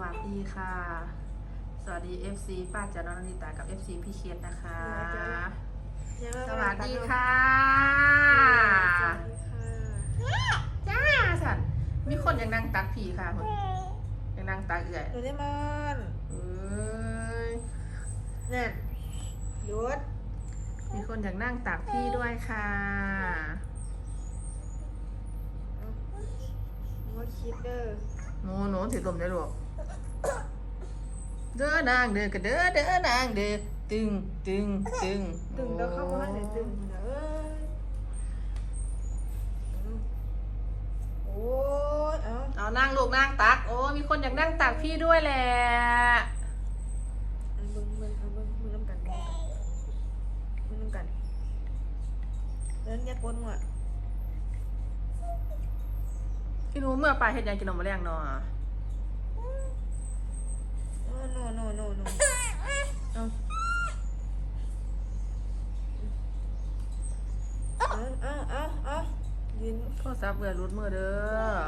วัสดีค่ะ สวัสดี FC ป้าจาน้องนิตากับ FC พี่เคสนะคะ สวัสดีค่ะจ้าสันมีคนยังนั่งตักผีค่ะคนยังนั่งตักเอื่อยโดเรมอนเอ้ยนั่นหยุดมีคนอยากนั่งตักพี่ด้วยค่ะว่าคิดเด้อโน้โน้ถือลมได้หรอก เด้อนางเด้อกระเด้อเด้อนางเด้อตึงตึงตึงตึงแล้วเข้ามาไหนตึงนะเอ้ยโอ้ยเอาเอานั่งลูกนั่งตัก โอ้มีคนอยากนั่งตักพี่ด้วยแหละอันมึงมึงเอามึงมึงน้ำกันมึงน้ำกันเดินยัดปนหัวพี่หนูเมื่อไปเห็ดยังกินนมมาแรงเนาะ โอ้โนโนโนโนเอาเอาเอาเอาเอายืนโทรศัพท์เบื่อรุดมือเด้อ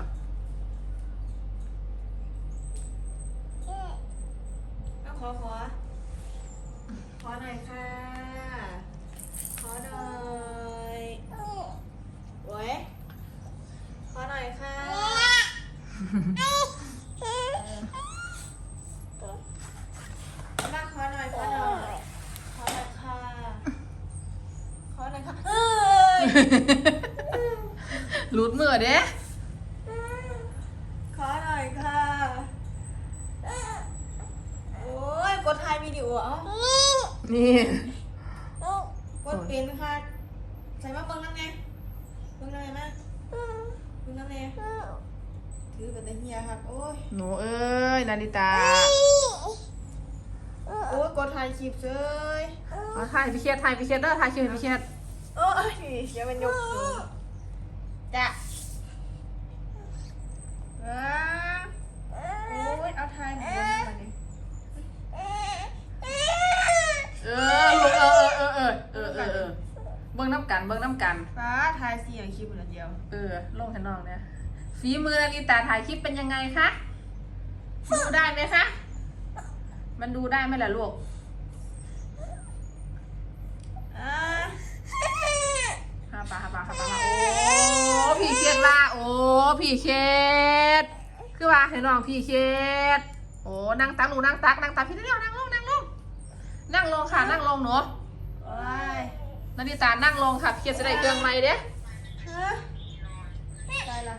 เอาขอขอขอหน่อยค่ะ ขอหน่อยโอ้ยขอหน่อยค่ะมาขอหน่อย ขอหน่อย ขอหน่อยค่ะ ขอหน่อยค่ะเอ้ย รุดมือเด้ขอหน่อยค่ะ โอ้ย กดถ่ายวิดีโอเอ้านี่ กดเป็นค่ะ ใส่มาเบิ่งน้ำไงเบิ่งน้ำไงมาเบิ่งน้ำไงถือเป็นตะเฮียครับ โอ้ย หนูเอ้ย นาริตา โอ้ย กดถ่ายคลิปเลยเอาถ่ายพี่เคสถ่ายพี่เคสเด้อถ่ายคิวให้พี่เคสโอ้ ยเดี๋ยวมันยกสูงจ้ะว้าโอ้ยเอาถ่ายหมดเลยมาดิเออลูกเออเออเออเออเออเออเบิ่งน้ำกันเบิ่งน้ำกัน ฟ้าถ่ายเสียงคลิปเหลือเดียว เออลงให้น้องเนี่ยฝีมือนาริตาถ่ายคลิปเป็นยังไงคะดูได้ไหมคะ มันดูได้ไหมล่ะลูก อ่า ฮาปาฮาปาฮาปาฮาโอ้พี่เคสว่าโอ้พี่ เคสคือว่าให้น้องพี่เคสโอ้นั่งตักหนูนั่งตักนั่งตักพี่เดียวนั่งลงนั่งลงนั่งลงค่ะนั่งลงหนูโอ้ยนาริตานั่งลงค่ะพี่เคสจะได้เครื่องไม้เด้ฮะได้ละ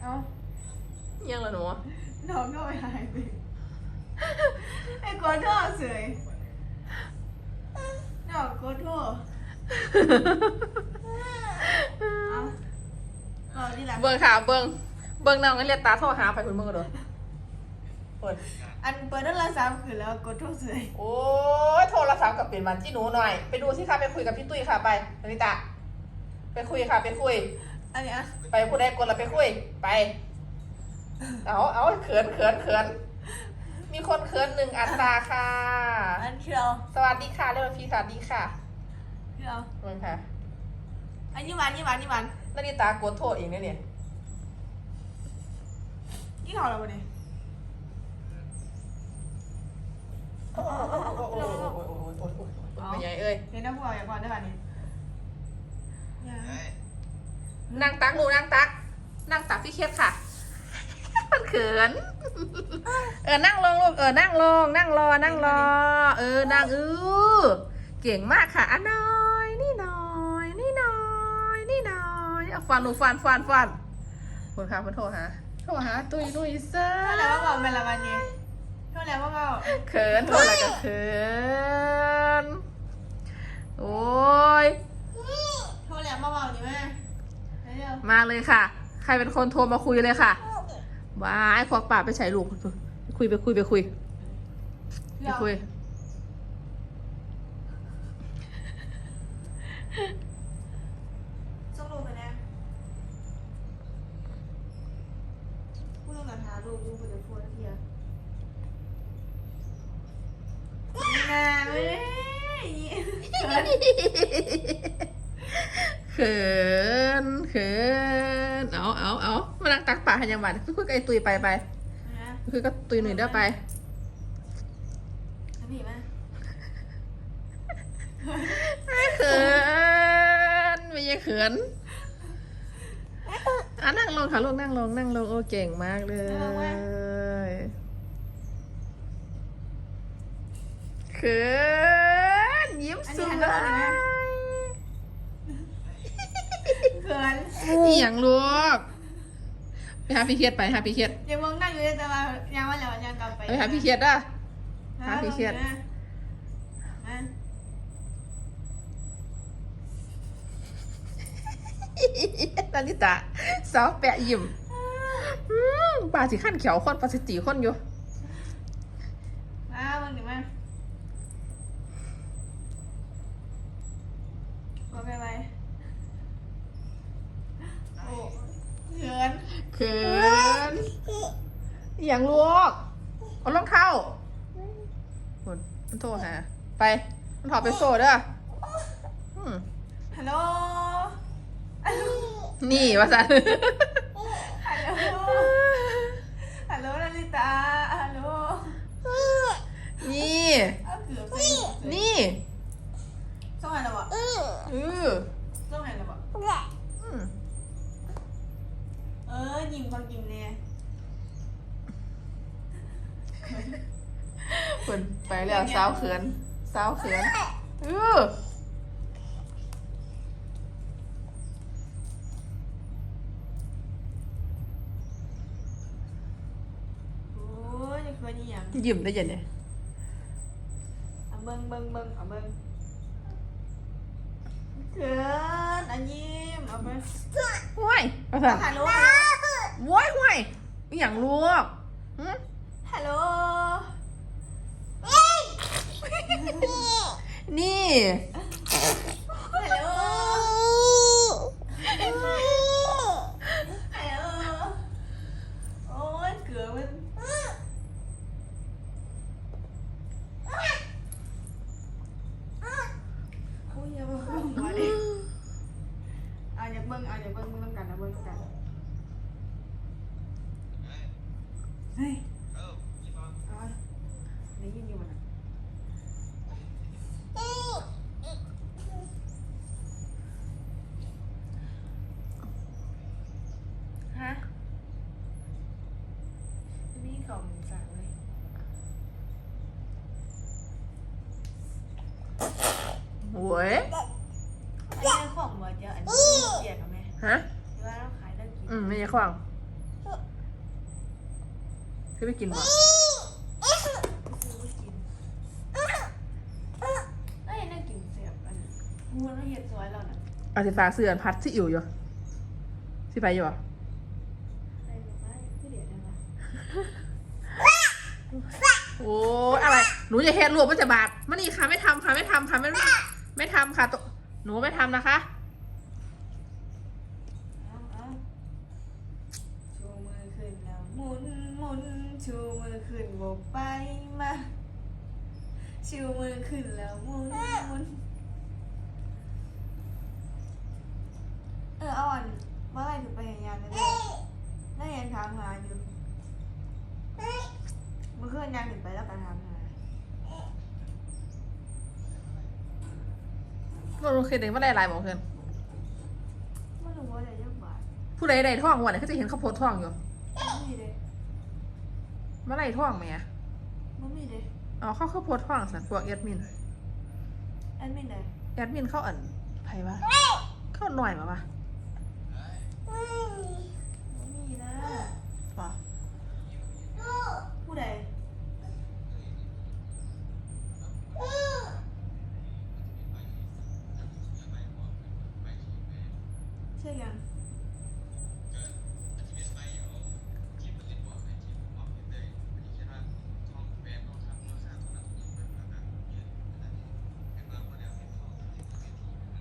เอายังละหนูน้องก็ไปหายไปไอ้กดโทษเสยน้องกดโทษ เอาเอาดีละเบิ่งค่ะเบิ่งเบิ่งน้องกันเรียกตาโทรหาไปคุณเบิ่งกันดูเปิดอันเปิดนั่นละสามคือแล้วกดโทษเสยโอ้ยโทรศัพท์กับเป็นมันที่หนูหน่อย ไปดูสิค่ะไปคุยกับพี่ตุ้ยค่ะไปนาริตาไปคุยค่ะไปคุย อันเนี้ยไปผู้ใดกดเราไปคุยไป เอาเอาเขินเขินเขินมีคนเขินหนึ่งอัตราค่ะ อันคือเราสวัสดีค่ะเรียกว่าพี่สวัสดีค่ะคือเราเบิ่งค่ะอันยี่หวันยี่หวันยี่หวัน นาริตากดโทรเองเนี่ยเนี่ยกี่เขาเราบ่เนี่ยโอ้โหโอ้โหโอ้โหโอ้โหโอ้โหโอ้โหโอ้โหเป็นไงเอ้ยเห็นน้ำพวกอย่างก่อนได้ป่ะเนี่ยอย่านั่งตักหนูนั่งตักนั่งตักพี่เคสค่ะมันเขินเออนั่งลงลูกเออนั่งลงนั่งรอนั่งรอเออนั่งอือเก่งมากค่ะอะน้อยนี่ ฟันหนูฟันฟันฟันคนค่ะมันโทรหาโทรหาตุยตุยเซอเท่าไหร่ว่าบอกเป็นละวันนี้เท่าไหร่ว่าบอกเขินโทรอะไรก็เขินโอ้ยเท่าไหร่ว่าบอกนี่แม่เร็วมาเลยค่ะ ใครเป็นคนโทรมาคุยเลยค่ะว้ายควักปากไปใส่ลูกไปคุยไปคุยไปคุยๆไปคุย ส่งลูกไปนะพูด กับหาลูกลูกไปเดี๋ยวพูดเทียน่าเว้ยเขินเขินเอาเอาเอามานั่งตักปากให้ยังหวานคุยกับไอ้ตุยไปไปนะคือก็ตุยหนุ่ยเด้อไป เอาพี่มาเขินไม่ใช่เขิน อะนั่งลงค่ะลูกนั่งลงนั่งลงโอ้เก่งมากเลยเขินยิ้มสวยเขินอีหยังลูกไปหาพี่เครียดไปหาพี่เครียดยังมองนั่งอยู่เลยแต่ว่ายังว่าแล้วยังกลับไปไปหาพี่เครียดอะหาพี่เครียด นาริตะสาวแปะยิ้มอืมปลาสิขั้นเขียวคนปลาสิตีคนอยู่มามึงถึงมาบอกไปไปโอ้เขินเขินอหย่างลูกเอารองเท้าหมดมันโทรหาไปมันถอดไปโซ่เด้ออืม ฮัลโหล นี่ว่าสันฮัลโหลฮัลโหลนาริตาฮัลโหลนี่ เอาเกือบไปนี่ส่งไหนแล้วบ่เออส่งไหนแล้วบ่อืมเออยิ้มความยิ้มเนี่ยฝนไปแล้วสาวเขินสาวเขินเออ โอ้ ยยังเคยนี่ยังยิ้มได้ยังไงเอาเบิ่งเบิ่งเบิ่งเอาเบิ่งเขินอันยิ้มเอาไปว้ายว่าสันฮัลโหลว้ายว้ายอหย่างลูกหืมฮัลโหลนี่ ฮัลโหล ฮัลโหล โอ้ยเกือบมันโอ้ยอย่ามาเบิ่งหัวดิเอาอย่าเบิ่งเอาอย่าเบิ่งมึงต้องกันนะเบิ่งต้องกันเฮ้ยเอาวะได้ยินอยู่มันอะฮะนี่ของสั่งเลยโว้ย อันนี้ของหมดเยอะอันนี้เสียกับแม่ ฮะหรือว่าเราขายได้กินอืมไม่ใช่ขวางคือไปกินบ่ซื้อไม่กินเอ้ยน่ากินเสียบอันนี้มูนเราเห็ดซอยเราน่ะอาสิฟ้ากเสื่อนพัดที่อยู่อยู่สิไปอยู่อะไอ้บอกว่าคือเดี๋ยวนะวะโอ้ยอะไร หนูจะเฮ็ดรวมมันจะบาดมันนี่ค่ะไม่ทำค่ะไม่ทำค่ะไม่ไม่ทำค่ะตัวหนูไม่ทำนะคะ เอาเอาชูมือขึ้นแล้วห มุนหมุนชูมือขึ้นโบกไปมาชูมือขึ้นแล้วหมุนหมุนเออเอาอันเมื่อไหรถึงไปเห็นยานกันเนี่ยได้ยังถามหาอยู่เมื่อคืนยานถึงไปแล้วก็ถามหาเราโอเคเด็กว่าได้หลายหมอเพื่อนไม่รู้ว่าจะเยอะบาทผู้ใดได้ท่องวันไหนก็จะเห็นเขาโพสต์ท่องอยู่ไม่มีเลย เมื่อไรท่องไหมอะไม่มีเลยอ๋อเขาเขาโพสต์ท่องสันพวกแอดมิน แอดมินเลยแอดมินเข้าอันใครวะเข้าหน่อยมาปะไม่มีนะอ๋อผู้ใดเชื่อยัง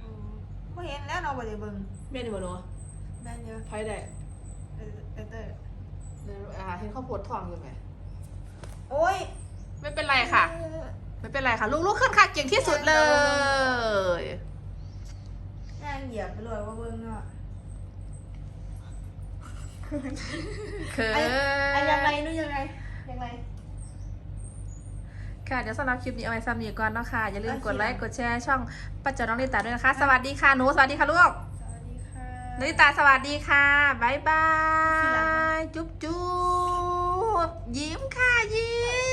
อืมบ่เห็นแล้วเราบ่ได้เบิ่งเมียนี่บ่หนูแม่นเยอะใครได้เออเออเตอร์อ่าเห็นเขาโพสต์ท่องอยู่ไหมโอ้ยไม่เป็นไรค่ะ ไม่เป็นไรค่ะ ลูกๆขึ้นค่ะเก่งที่สุดเลยนางเหยียบไปเลยว่าเบิ่งเนาะเขิน ไอ้ไอ้ยังไงนู่นยังไง ค่ะ เดี๋ยวสำหรับคลิปนี้เอาไว้ซ้ำนี้ก่อนเนาะค่ะอย่าลืมกดไลค์กดแชร์ช่องปัจจาน้องลิตาด้วยนะคะ สวัสดีค่ะหนูสวัสดีค่ะลูกสวัสดีค่ะนาริตาสวัสดีค่ะบายบาทีหลังนะยจุ๊บจุ๊บยิ้มค่ะยิ้